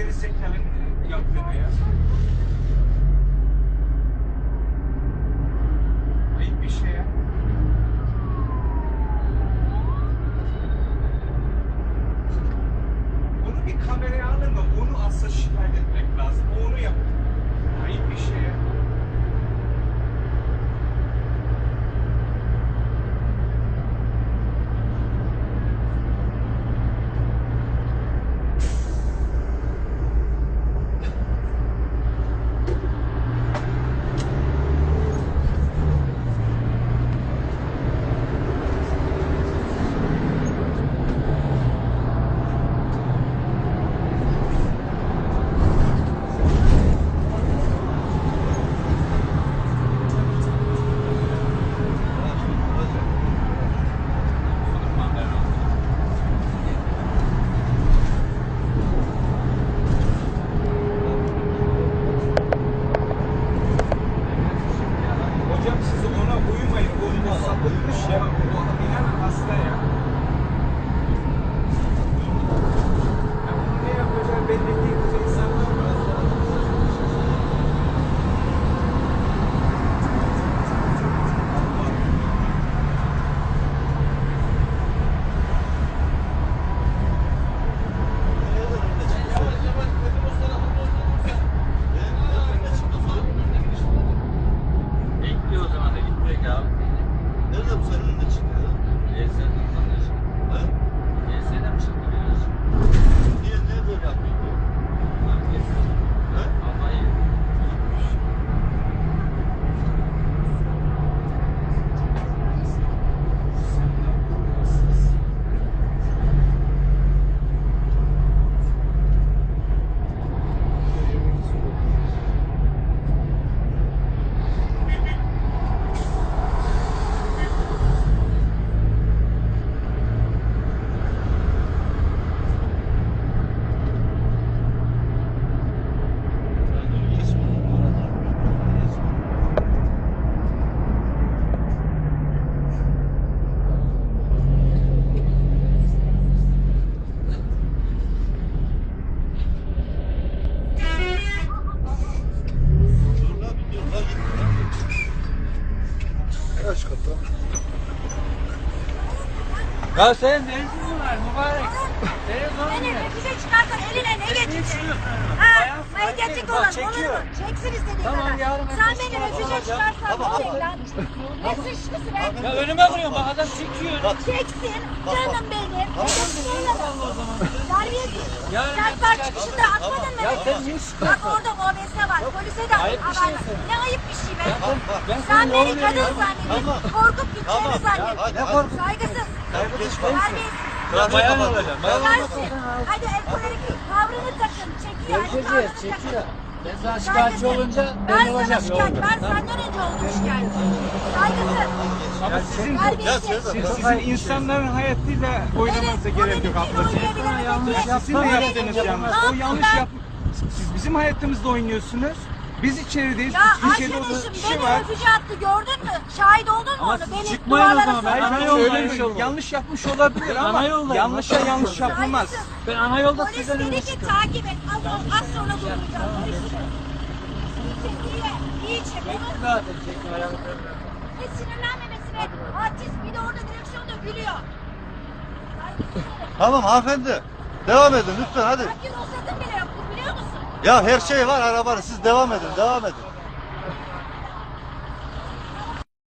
gerizekalı yaptığını ya. Ayıp bir şey ya. Ya senin ne işin var mübarek? Telefon Beni ne? bize çıkarsan eline ne geçecek? Ha, medyatik olan olur mu? Çeksin istediğin Tamam, kadar. yarın Sen beni çıkartalım öpüce çıkarsan ne olacak lan? Ne sıçtısı be? Ya önüme vuruyorsun bak adam çekiyor. Çeksin canım benim. Terbiyesiz. Sen park çıkışında atmadın mı? Ya sen niye Bak orada OBS var. Polise de bir şey haber ver. sen. Ne ayıp bir şey be? Ben Sen senin beni kadın zannediyorsun. Korkup gideceğini zannediyorsun. Hadi, Saygısız. Geç Terbiyesiz. Ya bayan olacağım. Bayan Gelsin. Hadi el koyarak tavrını takın. Çekiyor. hadi çekiyor. takın. Ben sana şikayetçi olunca ben olacağım şikayet, ben senden önce oldum şikayetçi. Saygısız. Ama sizin, siz, sizin insanların hayatıyla oynamanıza Evet, gerek yok ablacığım. yanlış bilebilir. Sizin yaptığınız yanlış. O yanlış yap. Siz bizim hayatımızda oynuyorsunuz. Biz içerideyiz. Ya Üç köşede arkadaşım kişi beni var. öpücü attı gördün mü? Şahit oldun mu Ama onu? Beni çıkmayın o duvarlara zaman, ben soktu. ana Ben yolda söylemiyorum. yaşıyorum. Yanlış yapmış olabilir ama Ana yoldayım. yanlışa yanlış yapılmaz. Ben ana yolda Polis sizden dedi önce ki çıkıyorum. takip et. Az, az sonra duracağım. Görüşürüz. İyi, iyi çek. Çekti zaten çekti ayağını kırdı. Ve sinirlenmemesine artist bir de orada direksiyonda gülüyor. Saygısız. Tamam hanımefendi. Devam edin lütfen hadi. Sanki ruhsatın bile? Ya her şey var arabanın. Siz devam edin, devam edin.